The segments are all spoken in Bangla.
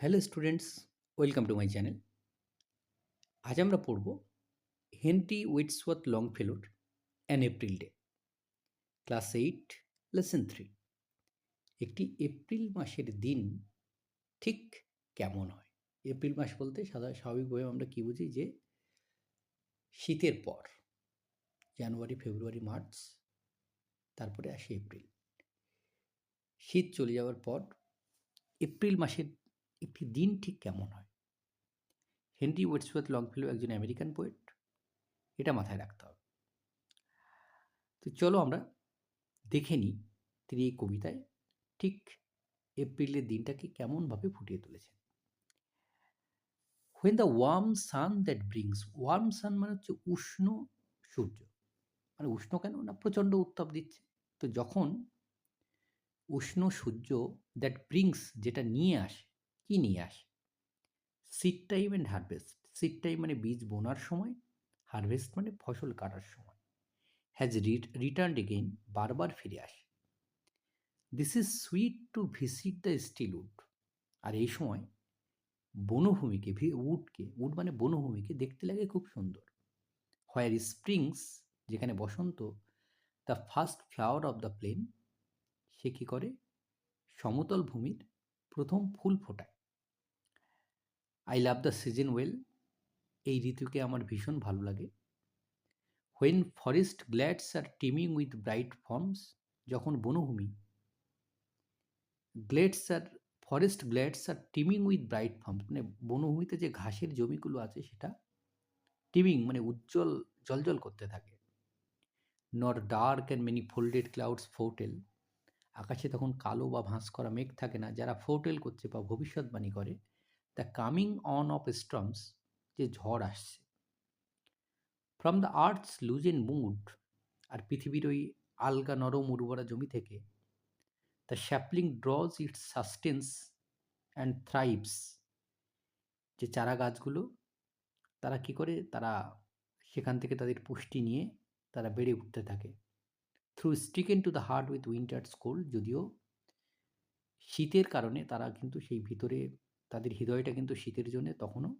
Hello students welcome to my channel আজ আমরা পড়ব Henry Wadsworth লংফেলোর an April day class eight lesson three একটি এপ্রিল মাসের দিন ঠিক কেমন হয়? এপ্রিল মাস বলতে সাদা স্বাভাবিকভাবে আমরা কী বুঝি? যে শীতের পর জানুয়ারি ফেব্রুয়ারি মার্চ তারপরে আসে এপ্রিল শীত চলে যাওয়ার পর এপ্রিল মাসের একটি দিন ঠিক কেমন হয়? হেনরি ওয়েটসওয়ার্থ লংফেলো একজন আমেরিকান পোয়েট এটা মাথায় রাখতে হবে। তো চলো আমরা দেখে নিই তিনি এই কবিতায় ঠিক এপ্রিলের দিনটাকে কেমনভাবে ফুটিয়ে তুলেছেন। When the warm sun that brings warm sun মানে হচ্ছে উষ্ণ সূর্য। মানে উষ্ণ কেন? না, প্রচণ্ড উত্তাপ দিচ্ছে। তো যখন উষ্ণ সূর্য দ্যাট ব্রিংস যেটা নিয়ে আসে কি নিয়ে আসে? Seed time and harvest seed time মানে বীজ বোনার সময় হারভেস্ট মানে ফসল কাটার সময়। হ্যাজ রিট রিটার্ন এগেইন বারবার ফিরে আসে। This is sweet to visit the still wood আর এই সময় বনভূমিকে উডকে উড মানে বনভূমিকে দেখতে লাগে খুব সুন্দর। হোয়ার স্প্রিংস যেখানে বসন্ত the first flower of the plain সে কী করে? সমতল ভূমির প্রথম ফুল ফোটায়। I love the season well এই ঋতুকে আমার ভীষণ ভালো লাগে। When forest glades are teeming with bright forms যখন বনভূমি glades R forest glades are teeming with bright forms মানে বনভূমিতে যে ঘাসের জমিগুলো আছে সেটা টিমিং মানে উজ্জ্বল, জলজল করতে থাকে। Not dark and many folded clouds foretell আকাশে তখন কালো বা ভাঁস করা মেঘ থাকে না, যারা ফোটেল করছে বা ভবিষ্যৎবাণী করে। The coming on of storms যে ঝড় আসছে। From the earth's loosened mould আর পৃথিবীর ওই আলগা নরম উর্বরা জমি থেকে the sapling draws its sustenance and thrives যে চারা গাছগুলো, তারা কি করে? তারা সেখান থেকে তাদের পুষ্টি নিয়ে তারা বেড়ে উঠতে থাকে। Through stricken to the heart with winter's cold যদিও শীতের কারণে তারা কিন্তু সেই ভিতরে তাদের হৃদয়টা কিন্তু শীতের জন্য তখনও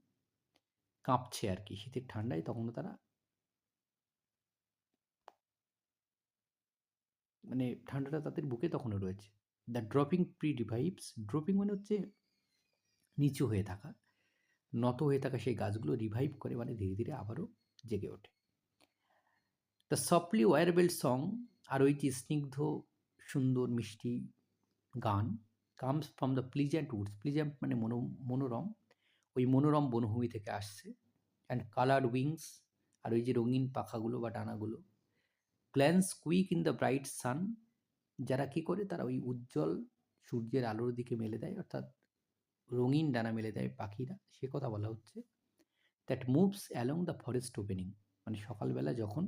কাঁপছে আর কি। শীতের ঠান্ডায় তখনও তারা মানে ঠান্ডাটা তাদের বুকে তখনও রয়েছে। The drooping tree revives drooping মানে হচ্ছে নিচু হয়ে থাকা, নত হয়ে থাকা সেই গাছগুলো রিভাইভ করে মানে ধীরে ধীরে আবারও জেগে ওঠে। দ্য সফলি ওয়ারবেল সং আর ওই যে স্নিগ্ধ, সুন্দর, মিষ্টি গান comes from the pleasant woods pleasant মানে মনো, মনোরম, ওই মনোরম বনভূমি থেকে আসছে। অ্যান্ড কালার্ড উইংস আর ওই যে রঙিন পাখাগুলো বা ডানাগুলো। Glance quick in the bright sun যারা কী করে? তারা ওই উজ্জ্বল সূর্যের আলোর দিকে মেলে দেয়, অর্থাৎ রঙিন ডানা মেলে দেয় পাখিরা। সে কথা বলা হচ্ছে। That moves along the forest opening মানে সকালবেলা যখন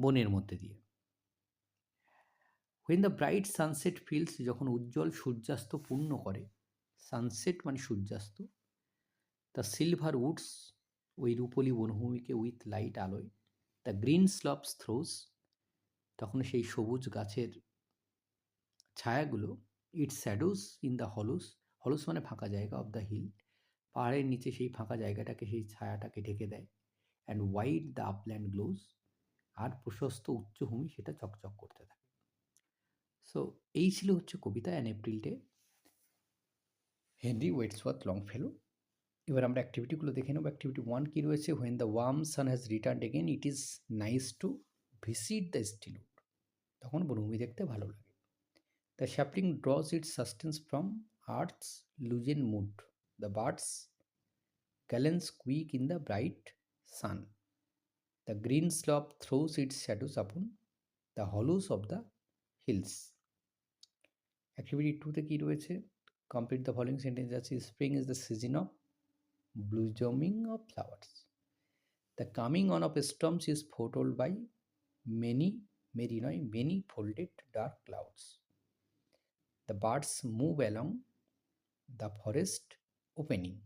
বনের মধ্যে দিয়ে। When the bright sunset fields যখন উজ্জ্বল সূর্যাস্ত পূর্ণ করে সানসেট মানে সূর্যাস্ত দ্য সিলভার উডস ওই রূপলি বনভূমিকে উইথ লাইট আলোয় দ্য গ্রিন স্লপস থ্রোস তখন সেই সবুজ গাছের ছায়াগুলো it shadows in the hollows hollows মানে ফাঁকা জায়গা অফ দ্য হিল পাহাড়ের নিচে সেই ফাঁকা জায়গাটাকে, সেই ছায়াটাকে ঢেকে দেয় and white the upland glows আর প্রশস্ত উচ্চভূমি সেটা চকচক করতে থাকে। সো এই ছিল হচ্ছে কবিতা an April day Henry Wadsworth Longfellow এবার আমরা অ্যাক্টিভিটিগুলো দেখে নেব। অ্যাক্টিভিটি ওয়ান কী রয়েছে? When the warm sun has return again it is nice to visit the still wood তখন বনভূমি দেখতে ভালো লাগে। The sapling draws it sustenance from earth's loosen mould the birds glance quick in the bright sun the green slope throws its shadows upon the hollows of the hills activity টুতে কী রয়েছে কমপ্লিট দ্য ফলোয়িং সেন্টেন্স আছে spring is the season of blooming of flowers. The coming on of storms is foretold by many, many, no, many folded dark clouds. The birds move along the forest opening.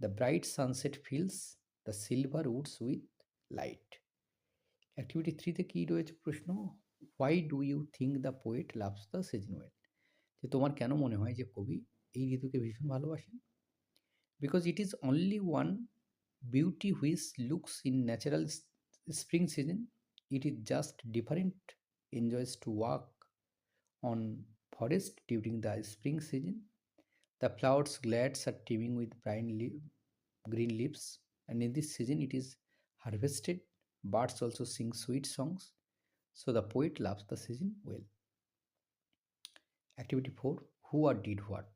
The bright sunset fills the silver woods with light. Activity থ্রিতে কী রয়েছে প্রশ্ন why do you think the poet loves the season well যে তোমার কেন মনে হয় যে কবি এই ঋতুকে ভীষণ ভালোবাসেন? Because it is only one beauty which looks in natural spring season it is just different enjoys to walk on forest during the spring season the flowers glades are teeming with brine le- green leaves. And in this season, it is harvested. Birds also sing sweet songs. So the poet loves the season well activity 4 who or did what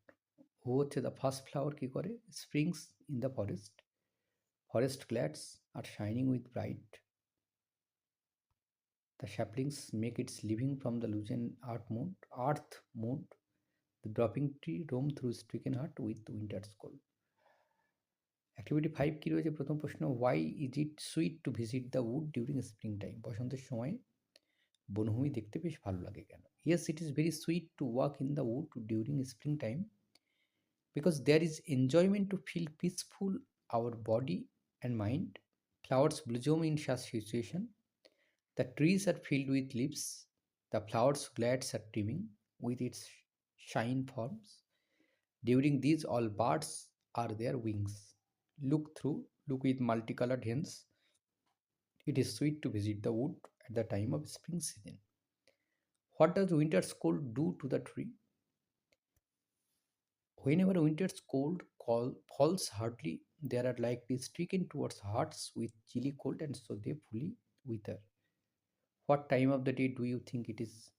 who হচ্ছে the first flower কি করে springs in the forest forest glades are shining with bright the saplings make its living from the loosen earth mood earth mood the dropping tree roam through stricken heart with winter's cold activity five কী রয়েছে প্রথম প্রশ্ন why is it sweet to visit the wood during spring time বসন্তের সময় বনভূমি দেখতে বেশ ভালো লাগে কেন? Yes it is very sweet to walk in the wood during spring time because there is enjoyment to feel peaceful our body and mind flowers blossom in such situation the trees are filled with leaves the flowers glades are teeming with its shine forms during these all birds are their wings. Look through, look with multicolored hens. It is sweet to visit the wood at the time of spring season. What does winter's cold do to the tree? Whenever winter's cold call, falls hardly, there are likely stricken towards hearts with chilly cold and so they fully wither. What time of the day do you think it is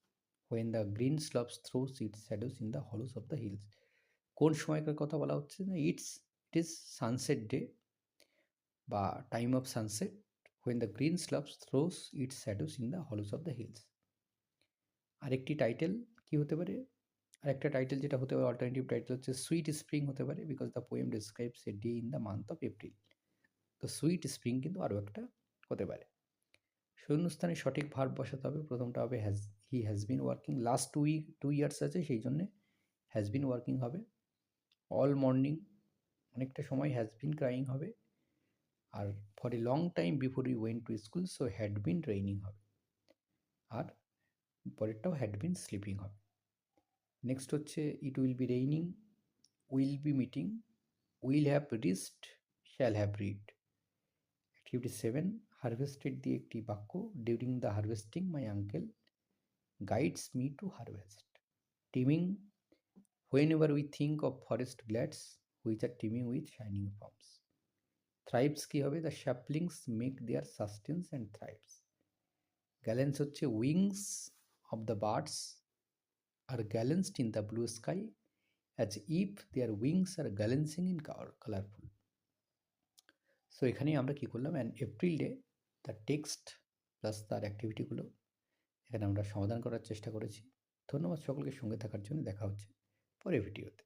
when the green slopes throws its shadows in the hollows of the hills? কোন সময়কার কথা বলা হচ্ছে না its it is sunset day বা time of sunset when the green slopes throws its shadows in the hollows of the hills আরেকটি টাইটেল কি হতে পারে? আরেকটা টাইটেল যেটা হতে পারে অল্টারনেটিভ টাইটেল হচ্ছে সুইট স্প্রিং হতে পারে because the poem describes a day in the month of April তো সুইট স্প্রিং কিন্তু আরও একটা হতে পারে। শূন্যস্থানে সঠিক ভার বসাতে হবে, প্রথমটা হবে has he has been working last two week two years আছে, সেই জন্যে হ্যাজ বিন ওয়ার্কিং হবে। অল মর্নিং অনেকটা সময় হ্যাজ বিন ক্রাইং হবে। আর for a long time before you went to school so had been training হবে। আর পরেরটাও হ্যাড বিন স্লিপিং হবে। নেক্সট হচ্ছে it will be raining will be meeting will have rest shall have read activity seven harvested দিয়ে একটি বাক্য during the harvesting my uncle guides me to harvest teeming whenever we think of forest glades which are teeming with shining forms. Thrives কী হবে? The saplings make their sustenance and thrives glance হচ্ছে wings of the birds are glanced in the blue sky as if their wings are glancing in car colourful so এখানেই আমরা কী করলাম? And April day the text plus তার অ্যাক্টিভিটিগুলো এখানে আমরা সমাধান করার চেষ্টা করেছি। ধন্যবাদ সকলকে সঙ্গে থাকার জন্য। দেখা হচ্ছে পরে ভিডিওতে